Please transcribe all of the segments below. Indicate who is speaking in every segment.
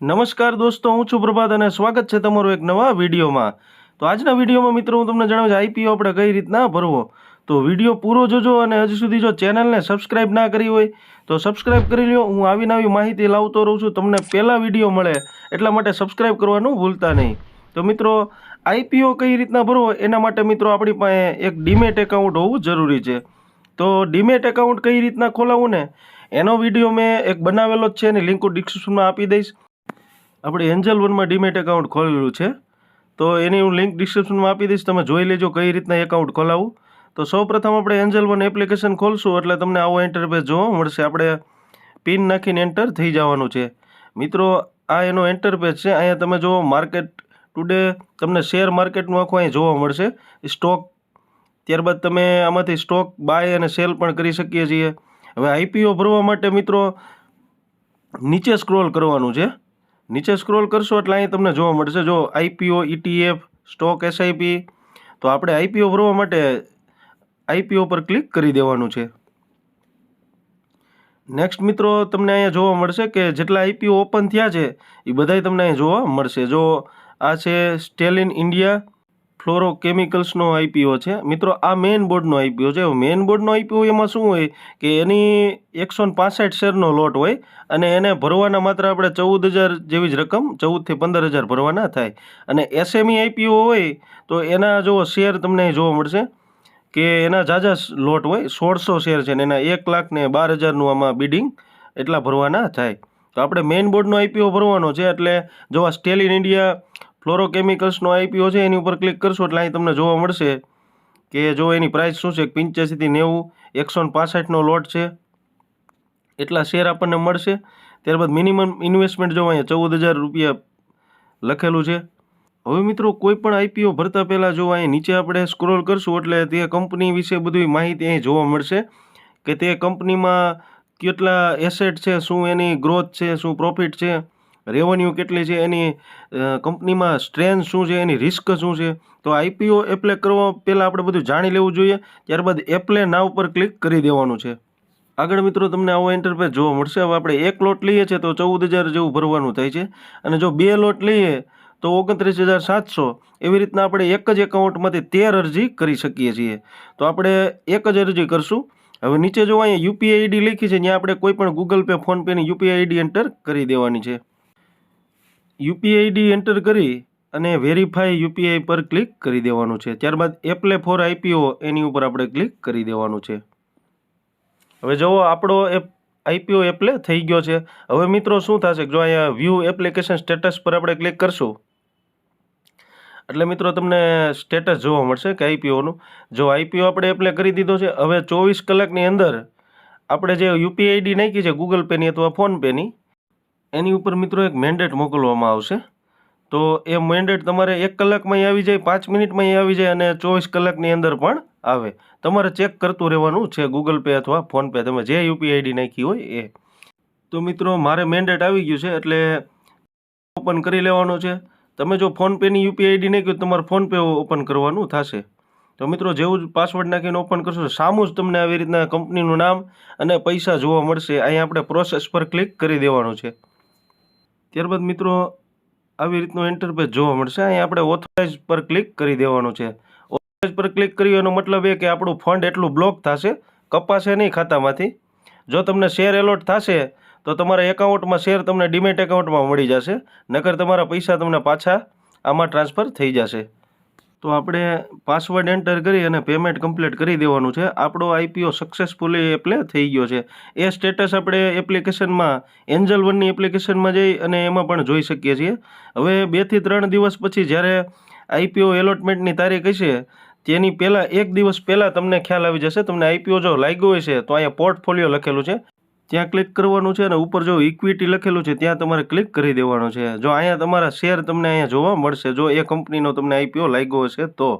Speaker 1: નમસ્કાર દોસ્તો, હું છું પ્રભાત અને સ્વાગત છે તમારું એક નવા વિડીયોમાં. તો આજના વિડીયોમાં મિત્રો હું તમને જણાવું આઈપીઓ આપણે કઈ રીતના ભરવો. તો વીડિયો પૂરો જોજો અને હજી સુધી જો ચેનલને સબસ્ક્રાઇબ ના કરી હોય, તો સબસ્ક્રાઇબ કરી લો હું આવી નવી માહિતી લાવતો રહું છું, તમને પહેલાં વીડિયો મળે, એટલા માટે સબસ્ક્રાઇબ કરવાનું ભૂલતા નહીં. તો મિત્રો આઈપીઓ કઈ રીતના ભરવો? એના માટે મિત્રો આપણી પાસે એક ડીમેટ એકાઉન્ટ હોવું જરૂરી છે. તો ડીમેટ એકાઉન્ટ કઈ રીતના ખોલાવવું ને? એનો વીડિયો મેં એક બનાવેલો જ છે, એની લિંક ડિસ્ક્રિપ્શનમાં આપી દઈશ. આપણે એન્જલ વનમાં ડીમેટ એકાઉન્ટ ખોલેલું છે. તો એની હું લિંક ડિસ્ક્રિપ્શનમાં આપી દઈશ. તમે જોઈ લેજો કઈ રીતના એકાઉન્ટ ખોલાવવું તો સૌપ્રથમ આપણે એન્જલ વન એપ્લિકેશન ખોલશું એટલે તમને આવો ઇન્ટરફેસ જોવા મળશે. આપણે પિન નાખીને એન્ટર થઈ જવાનું છે. મિત્રો, આ એનો એન્ટરપેજ છે. અહીંયા તમે જુઓ માર્કેટ ટુડે તમને શેર માર્કેટનું આખું અહીં જોવા મળશે. સ્ટોક ત્યારબાદ તમે આમાંથી સ્ટોક બાય અને સેલ પણ કરી શકીએ છીએ. હવે આઈપીઓ ભરવા માટે મિત્રો નીચે સ્ક્રોલ કરવાનું છે. નીચે સ્ક્રોલ કરશો એટલે અહીં તમને જોવા મળશે. જો આઈપીઓ ઇટીએફ સ્ટોક એસઆઈપી તો આપણે આઈપીઓ ભરવા માટે આઈપીઓ પર ક્લિક કરી દેવાનું છે. નેક્સ્ટ મિત્રો, તમને અહીંયા જોવા મળશે કે જેટલા આઈપીઓ ઓપન થયા છે, એ બધાય તમને અહીંયા જોવા મળશે. જો આ છે સ્ટેલિન ઇન્ડિયા ફ્લોરો કેમિકલ્સનો આઈપીઓ છે. મિત્રો, આ મેઇન બોર્ડનો આઈપીઓ છે. મેઇન બોર્ડનો આઈપીઓ એમાં શું હોય કે એની એકસો પાસઠ શેરનો લોટ હોય અને એને ભરવાના માત્ર આપણે ચૌદ હજાર જેવી જ રકમ, ચૌદથી પંદર હજાર ભરવાના થાય. અને એસએમઈ આઈપીઓ હોય તો એના જો શેર તમને જોવા મળશે કે એના ઝાઝા લોટ હોય, સોળસો શેર છે ને એના એક લાખ ને બાર હજારનું આમાં બિડિંગ એટલા ભરવાના થાય. તો આપણે મેઇન બોર્ડનો આઈપીઓ ભરવાનો છે એટલે જો આ સ્ટેલિન ઇન્ડિયા ફ્લોરોકેમિકલ્સનો આઈપીઓ છે, એની ઉપર ક્લિક કરશો એટલે અહીં તમને જોવા મળશે કે જો એની પ્રાઇસ શું છે, પંચ્યાસીથી નેવું, એકસો પાસઠનો લોટ છે. એટલા શેર આપણને મળશે. ત્યારબાદ મિનિમમ ઇન્વેસ્ટમેન્ટ જો અહીંયા ચૌદ હજાર રૂપિયા લખેલું છે. હવે મિત્રો, કોઈ પણ આઈપીઓ ભરતા પહેલાં જો અહીં નીચે આપણે સ્ક્રોલ કરશું એટલે તે કંપની વિશે બધી માહિતી અહીં જોવા મળશે કે તે કંપનીમાં કેટલા એસેટ છે, શું એની ગ્રોથ છે, શું પ્રોફિટ છે. રેવન્યુ કેટલી છે, એની કંપનીમાં સ્ટ્રેન્થ શું છે, એની રિસ્ક શું છે? તો આઈપીઓ એપ્લે કરવા પહેલાં આપણે બધું જાણી લેવું જોઈએ, ત્યારબાદ એપ્લે નાવ પર ક્લિક કરી દેવાનું છે. આગળ મિત્રો તમને આવો ઇન્ટરફેસ જોવા મળશે. હવે આપણે એક લોટ લઈએ છીએ તો ચૌદ હજાર જેવું ભરવાનું થાય છે. અને જો બે લોટ લઈએ તો ઓગણત્રીસ હજાર સાતસો. એવી રીતના આપણે એક જ એકાઉન્ટમાંથી તેર અરજી કરી શકીએ છીએ. તો આપણે એક જ અરજી કરશું. હવે નીચે જો અહીંયા યુપીઆઈ આઈડી લખી છે, ત્યાં આપણે કોઈ પણ ગૂગલ પે ફોનપેની યુપીઆઈ આઈડી એન્ટર કરી દેવાની છે. યુપીઆઈ આઈડી એન્ટર કરી અને વેરીફાઈ યુપીઆઈ પર ક્લિક કરી દેવાનું છે. ત્યારબાદ એપ્લે ફોર આઈપીઓ એની ઉપર આપણે ક્લિક કરી દેવાનું છે. હવે જુઓ, આપણો એપ, આઈપીઓ એપ્લે થઈ ગયો છે. હવે મિત્રો શું થશે? જો અહીંયા વ્યૂ એપ્લિકેશન સ્ટેટસ પર આપણે ક્લિક કરશું. એટલે મિત્રો તમને સ્ટેટસ જોવા મળશે કે આઈપીઓનું. જો આઈપીઓ આપણે એપ્લે કરી દીધો છે, હવે ચોવીસ કલાકની અંદર આપણે જે યુપીઆઈડી નાખી છે, ગૂગલ પેની અથવા ફોનપેની એની ઉપર મિત્રો એક મેન્ડેટ મોકલવામાં આવશે. તો એ મેન્ડેટ તમારે એક કલાકમાં આવી જાય, પાંચ મિનિટમાં આવી જાય અને ચોવીસ કલાકની અંદર પણ આવે. તમારે ચેક કરતું રહેવાનું છે ગૂગલ પે અથવા ફોનપે તમે જે યુપીઆઈ આઈડી નાખી હોય એ. તો મિત્રો, મારે મેન્ડેટ આવી ગયું છે એટલે ઓપન કરી લેવાનું છે. તમે જો ફોનપેની યુપીઆઈ આઈડી નાખ્યું તમારે ફોનપે ઓપન કરવાનું થશે. તો મિત્રો, જેવું જ પાસવર્ડ નાખીને ઓપન કરશો સામું જ તમને આવી રીતના કંપનીનું નામ અને પૈસા જોવા મળશે. અહીંયા આપણે પ્રોસેસ પર ક્લિક કરી દેવાનું છે. ત્યારબાદ મિત્રો, આવી રીતનું ઇન્ટરફેસ જોવા મળશે. અહીંયા આપણે ઓથોરાઇઝ પર ક્લિક કરી દેવાનું છે. ઓથોરાઇઝ પર ક્લિક કર્યું એનો મતલબ એ કે આપણું ફંડ એટલું બ્લોક થશે, કપાશે નહીં ખાતામાંથી. જો તમને શેર એલોટ થશે, તો તમારા એકાઉન્ટમાં શેર તમને ડીમેટ એકાઉન્ટમાં મળી જશે. નકર તમારા પૈસા તમને પાછા આમાં ટ્રાન્સફર થઈ જશે. તો આપણે પાસવર્ડ એન્ટર કરી અને પેમેન્ટ કમ્પ્લીટ કરી દેવાનું છે. આપણો આઈપીઓ સક્સેસફુલી એપ્લે થઈ ગયો છે. એ સ્ટેટસ આપણે એપ્લિકેશનમાં એન્જલ વનની એપ્લિકેશનમાં જઈ અને એમાં પણ જોઈ શકીએ છીએ. હવે બેથી ત્રણ દિવસ પછી જ્યારે આઈપીઓ એલોટમેન્ટની તારીખ હશે, તેની પહેલાં એક દિવસ પહેલાં તમને ખ્યાલ આવી જશે, તમને આઈપીઓ જો લાગ્યો હોય છે તો અહીંયા પોર્ટફોલિયો લખેલું છે. ત્યાં ક્લિક કરવાનું છે અને ઉપર જો ઇક્વિટી લખેલું છે, ત્યાં તમારે ક્લિક કરી દેવાનું છે. જો અહીંયા તમારા શેર તમને અહીંયા જોવા મળશે, જો એ કંપનીનો તમને આઈપીઓ લાગ્યો હશે, તો.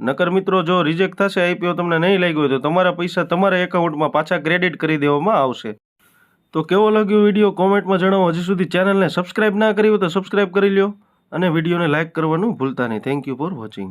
Speaker 1: નકર મિત્રો, જો રિજેક્ટ થશે આઈપીઓ તમને નહીં લાગ્યો હોય, તો તમારા પૈસા તમારા એકાઉન્ટમાં પાછા ક્રેડિટ કરી દેવામાં આવશે. તો કેવો લાગ્યો વીડિયો? કોમેન્ટમાં જણાવો. હજી સુધી ચેનલને સબસ્ક્રાઇબ ના કરી હોય તો સબસ્ક્રાઇબ કરી લ્યો અને વિડીયોને લાઇક કરવાનું ભૂલતા નહીં. Thank you for watching